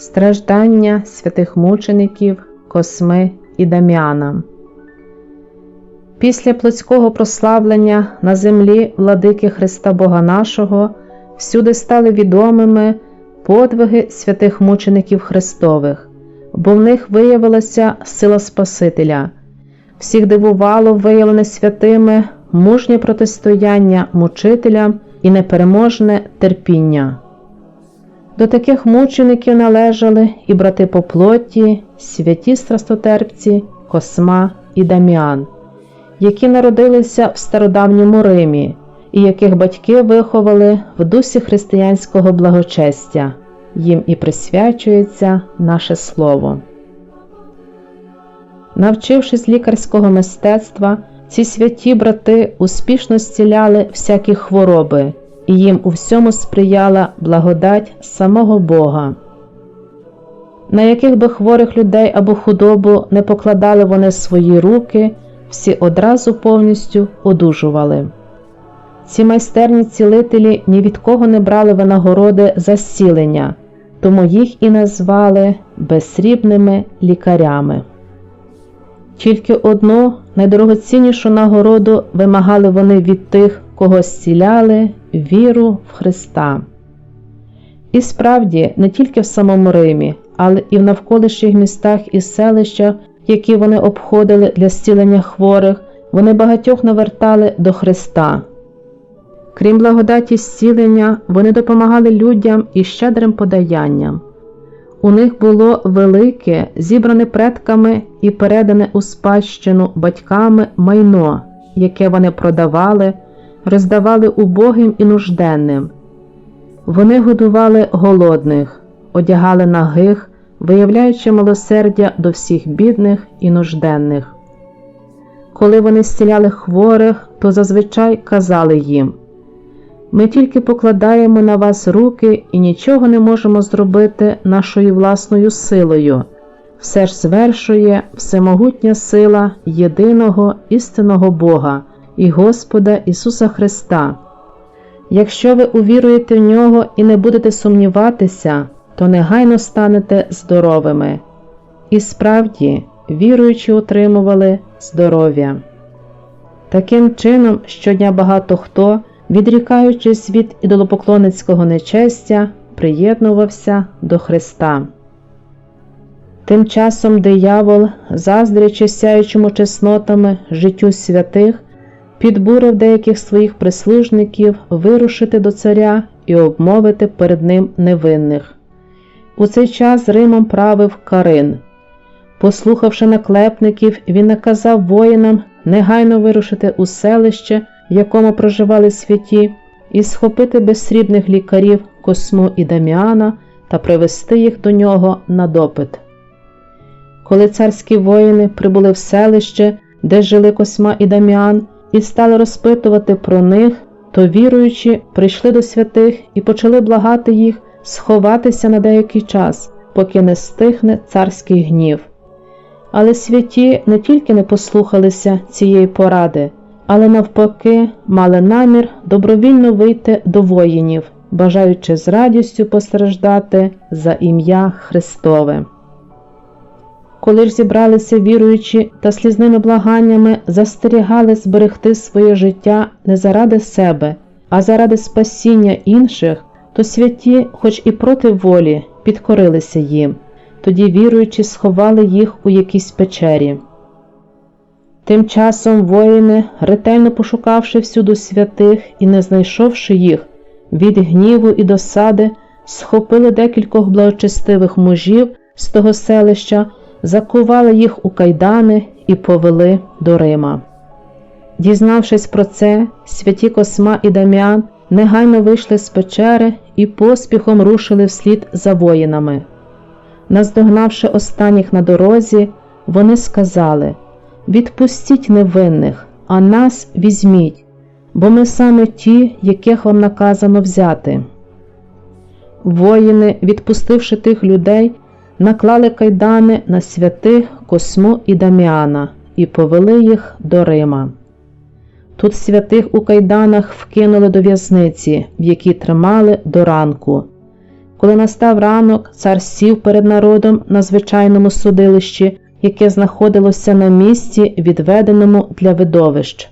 Страждання святих мучеників Косми і Дам'яна. Після плотського прославлення на землі владики Христа Бога нашого всюди стали відомими подвиги святих мучеників Христових, бо в них виявилася сила Спасителя. Всіх дивувало виявлене святими мужнє протистояння мучителям і непереможне терпіння. До таких мучеників належали і брати по плоті, святі страстотерпці, Косма і Даміан, які народилися в стародавньому Римі і яких батьки виховали в дусі християнського благочестя, їм і присвячується наше слово. Навчившись лікарського мистецтва, ці святі брати успішно зціляли всякі хвороби, і їм у всьому сприяла благодать самого Бога. На яких би хворих людей або худобу не покладали вони свої руки, всі одразу повністю одужували. Ці майстерні цілителі ні від кого не брали винагороди за зцілення, тому їх і назвали безсрібними лікарями. Тільки одну найдорогоціннішу нагороду вимагали вони від тих, кого зціляли віру в Христа. І справді, не тільки в самому Римі, але і в навколишніх містах і селищах, які вони обходили для зцілення хворих, вони багатьох навертали до Христа. Крім благодаті зцілення, вони допомагали людям і щедрим подаянням. У них було велике, зібране предками і передане у спадщину батьками майно, яке вони продавали, роздавали убогим і нужденним. Вони годували голодних, одягали нагих, виявляючи милосердя до всіх бідних і нужденних. Коли вони зціляли хворих, то зазвичай казали їм ми тільки покладаємо на вас руки і нічого не можемо зробити нашою власною силою. Все ж звершує всемогутня сила єдиного істинного Бога і Господа Ісуса Христа. Якщо ви увіруєте в нього і не будете сумніватися, то негайно станете здоровими. І справді, віруючи, отримували здоров'я. Таким чином, щодня багато хто відрікаючись від ідолопоклонницького нечестя, приєднувався до Христа. Тим часом диявол, заздрячи сяючому чеснотами життю святих, підбурив деяких своїх прислужників вирушити до царя і обмовити перед ним невинних. У цей час Римом правив Карин. Послухавши наклепників, він наказав воїнам негайно вирушити у селище в якому проживали святі, і схопити безсрібних лікарів Косму і Даміана та привести їх до нього на допит. Коли царські воїни прибули в селище, де жили Косма і Даміан, і стали розпитувати про них, то віруючи, прийшли до святих і почали благати їх сховатися на деякий час, поки не стихне царський гнів. Але святі не тільки не послухалися цієї поради, але навпаки мали намір добровільно вийти до воїнів, бажаючи з радістю постраждати за ім'я Христове. Коли ж зібралися віруючі та слізними благаннями застерігали зберегти своє життя не заради себе, а заради спасіння інших, то святі, хоч і проти волі, підкорилися їм, тоді віруючі сховали їх у якійсь печері. Тим часом воїни, ретельно пошукавши всюду святих і не знайшовши їх, від гніву і досади, схопили декількох благочестивих мужів з того селища, закували їх у кайдани і повели до Рима. Дізнавшись про це, святі Косма і Дам'ян негайно вийшли з печери і поспіхом рушили вслід за воїнами. Наздогнавши останніх на дорозі, вони сказали Відпустіть невинних, а нас візьміть, бо ми саме ті, яких вам наказано взяти. Воїни, відпустивши тих людей, наклали кайдани на святих Косму і Даміана і повели їх до Рима. Тут святих у кайданах вкинули до в'язниці, в якій тримали до ранку. Коли настав ранок, цар сів перед народом на звичайному судилищі, яке знаходилося на місці, відведеному для видовищ.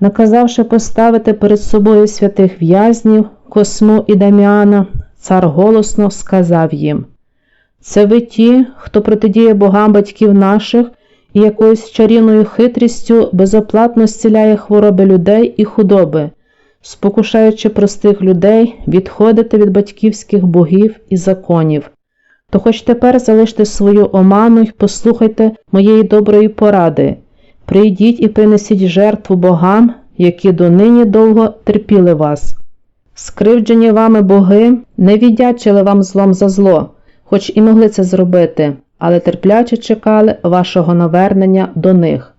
Наказавши поставити перед собою святих в'язнів, Косму і Даміана, цар голосно сказав їм: Це ви ті, хто протидіє богам батьків наших і якоюсь чарівною хитрістю безоплатно зціляє хвороби людей і худоби, спокушаючи простих людей відходити від батьківських богів і законів. То хоч тепер залиште свою оману й послухайте моєї доброї поради. Прийдіть і принесіть жертву богам, які донині довго терпіли вас. Скривджені вами боги не віддячили вам злом за зло, хоч і могли це зробити, але терпляче чекали вашого навернення до них.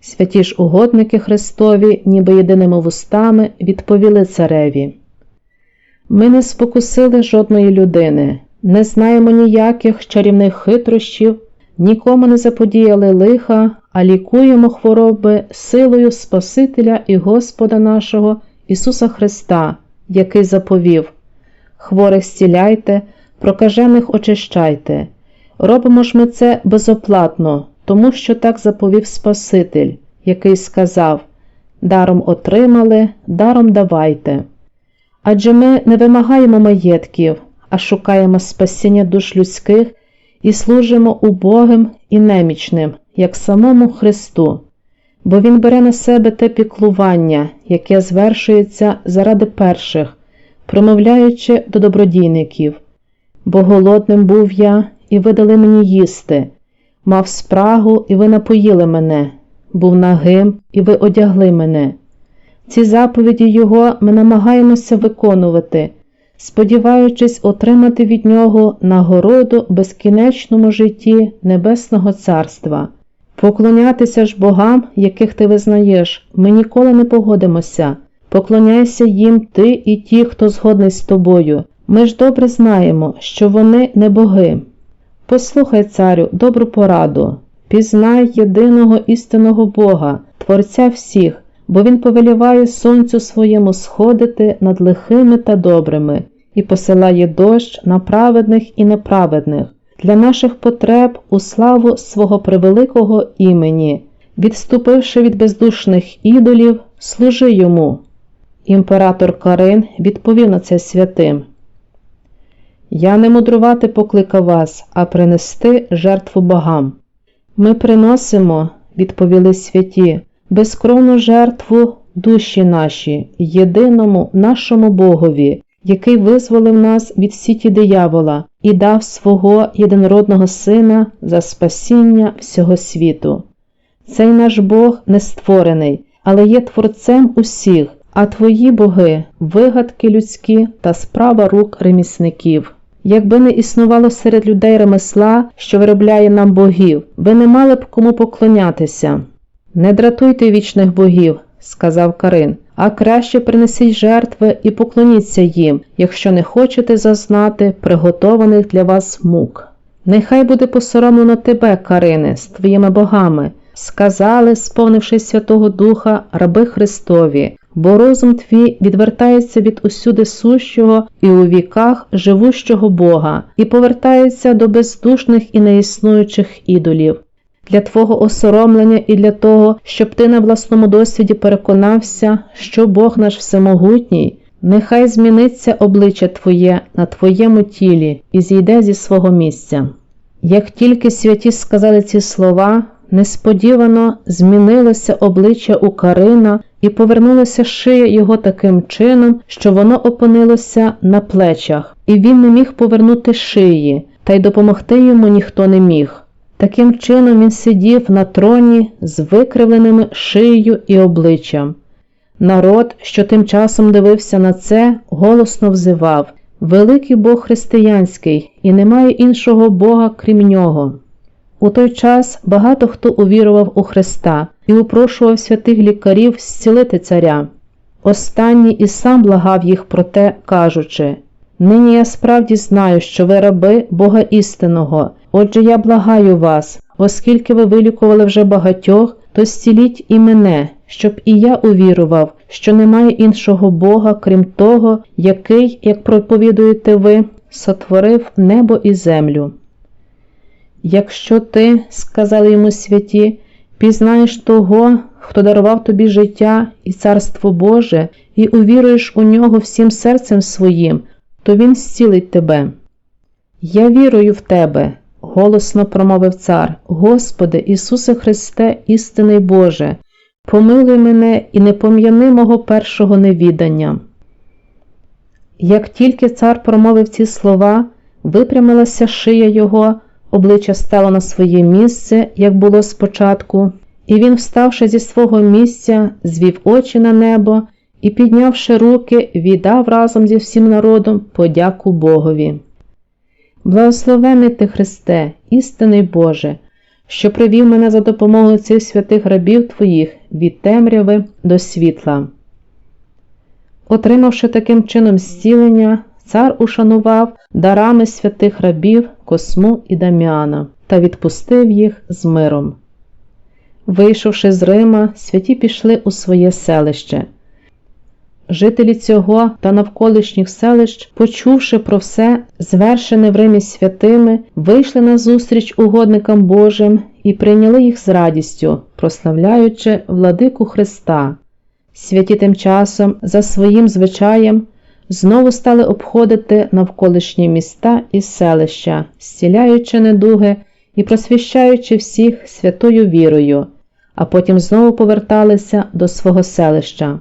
Святі ж угодники Христові, ніби єдиними вустами, відповіли цареві. Ми не спокусили жодної людини, не знаємо ніяких чарівних хитрощів, нікому не заподіяли лиха, а лікуємо хвороби силою Спасителя і Господа нашого Ісуса Христа, який заповів: Хворих зціляйте, прокажених очищайте. Робимо ж ми це безоплатно, тому що так заповів Спаситель, який сказав: Даром отримали, даром давайте. Адже ми не вимагаємо маєтків, а шукаємо спасіння душ людських і служимо убогим і немічним, як самому Христу, бо Він бере на себе те піклування, яке звершується заради перших, промовляючи до добродійників. Бо голодним був я, і ви дали мені їсти, мав спрагу, і ви напоїли мене, був нагим, і ви одягли мене. Ці заповіді Його ми намагаємося виконувати, сподіваючись отримати від Нього нагороду безкінечному житті Небесного Царства. Поклонятися ж богам, яких ти визнаєш, ми ніколи не погодимося. Поклоняйся їм ти і ті, хто згодний з тобою. Ми ж добре знаємо, що вони не боги. Послухай, царю, добру пораду, пізнай єдиного істинного Бога, Творця всіх, бо Він повеліває сонцю своєму сходити над лихими та добрими і посилає дощ на праведних і неправедних для наших потреб у славу свого превеликого імені, відступивши від бездушних ідолів, служи йому. Імператор Карин відповів на це святим. Я не мудрувати покликав вас, а принести жертву богам. Ми приносимо, відповіли святі, безкровну жертву душі наші, єдиному нашому Богові, який визволив нас від сіті диявола і дав свого єдинородного Сина за спасіння всього світу. Цей наш Бог не створений, але є творцем усіх, а твої боги вигадки людські та справа рук ремісників. Якби не існувало серед людей ремесла, що виробляє нам богів, ви не мали б кому поклонятися. Не дратуйте вічних богів, сказав Карин, а краще принесіть жертви і поклоніться їм, якщо не хочете зазнати приготованих для вас мук. Нехай буде посоромлено тебе, Карине, з твоїми богами, сказали, сповнившись Святого Духа, раби Христові, бо розум твій відвертається від усюди сущого і у віках живущого Бога, і повертається до бездушних і неіснуючих ідолів. Для твого осоромлення і для того, щоб ти на власному досвіді переконався, що Бог наш всемогутній, нехай зміниться обличчя Твоє на Твоєму тілі і зійде зі свого місця. Як тільки святі сказали ці слова, несподівано змінилося обличчя у Карина і повернулася шия його таким чином, що воно опинилося на плечах, і він не міг повернути шиї, та й допомогти йому ніхто не міг. Таким чином він сидів на троні з викривленими шиєю і обличчям. Народ, що тим часом дивився на це, голосно взивав Великий Бог християнський, і немає іншого Бога крім нього. У той час багато хто увірував у Христа і упрошував святих лікарів зцілити царя. Останній і сам благав їх про те, кажучи Нині я справді знаю, що ви раби Бога істинного, отже я благаю вас, оскільки ви вилікували вже багатьох, то зціліть і мене, щоб і я увірував, що немає іншого Бога, крім того, який, як проповідуєте ви, сотворив небо і землю. Якщо ти, сказали йому святі, пізнаєш того, хто дарував тобі життя і царство Боже, і увіруєш у нього всім серцем своїм, то він зцілить тебе. Я вірую в тебе, голосно промовив цар, Господи Ісусе Христе, істинний Боже, помилуй мене і не пом'яни мого першого невідання. Як тільки цар промовив ці слова, випрямилася шия його, обличчя стало на своє місце, як було спочатку, і він, вставши зі свого місця, звів очі на небо і, піднявши руки, віддав разом зі всім народом подяку Богові. Благословений ти Христе, істинний Боже, що привів мене за допомогою цих святих рабів Твоїх від темряви до світла. Отримавши таким чином зцілення, цар ушанував дарами святих рабів Косму і Даміана та відпустив їх з миром. Вийшовши з Рима, святі пішли у своє селище. Жителі цього та навколишніх селищ, почувши про все, звершене в Римі святими, вийшли на зустріч угодникам Божим і прийняли їх з радістю, прославляючи владику Христа. Святі тим часом, за своїм звичаєм, знову стали обходити навколишні міста і селища, зціляючи недуги і просвіщаючи всіх святою вірою, а потім знову поверталися до свого селища.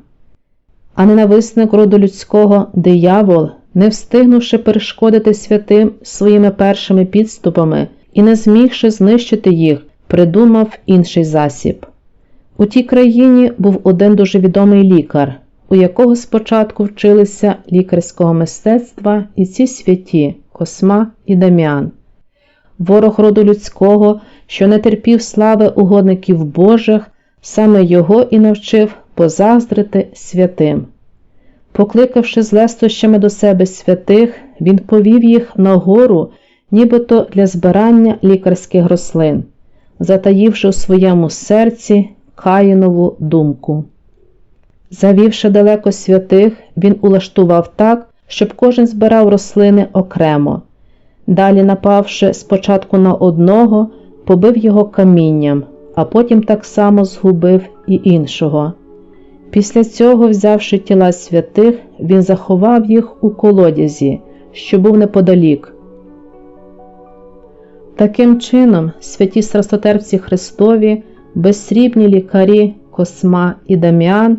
А ненависник роду людського диявол, не встигнувши перешкодити святим своїми першими підступами і не змігши знищити їх, придумав інший засіб. У тій країні був один дуже відомий лікар, у якого спочатку вчилися лікарського мистецтва і ці святі Косма і Дам'ян. Ворог роду людського, що не терпів слави угодників Божих, саме його і навчив позаздрити святим. Покликавши з лестощами до себе святих, він повів їх на гору, нібито для збирання лікарських рослин, затаївши у своєму серці Каїнову думку. Завівши далеко святих, він улаштував так, щоб кожен збирав рослини окремо. Далі, напавши спочатку на одного, побив його камінням, а потім так само згубив і іншого. Після цього, взявши тіла святих, він заховав їх у колодязі, що був неподалік. Таким чином, святі страстотерпці Христові, безсрібні лікарі Косма і Даміан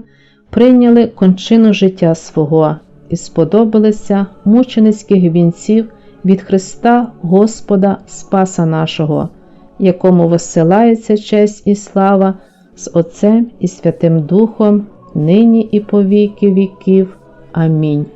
прийняли кончину життя свого і сподобалися мученицьких вінців від Христа Господа Спаса нашого, якому висилається честь і слава з Отцем і Святим Духом, нині і по віки віків. Амінь.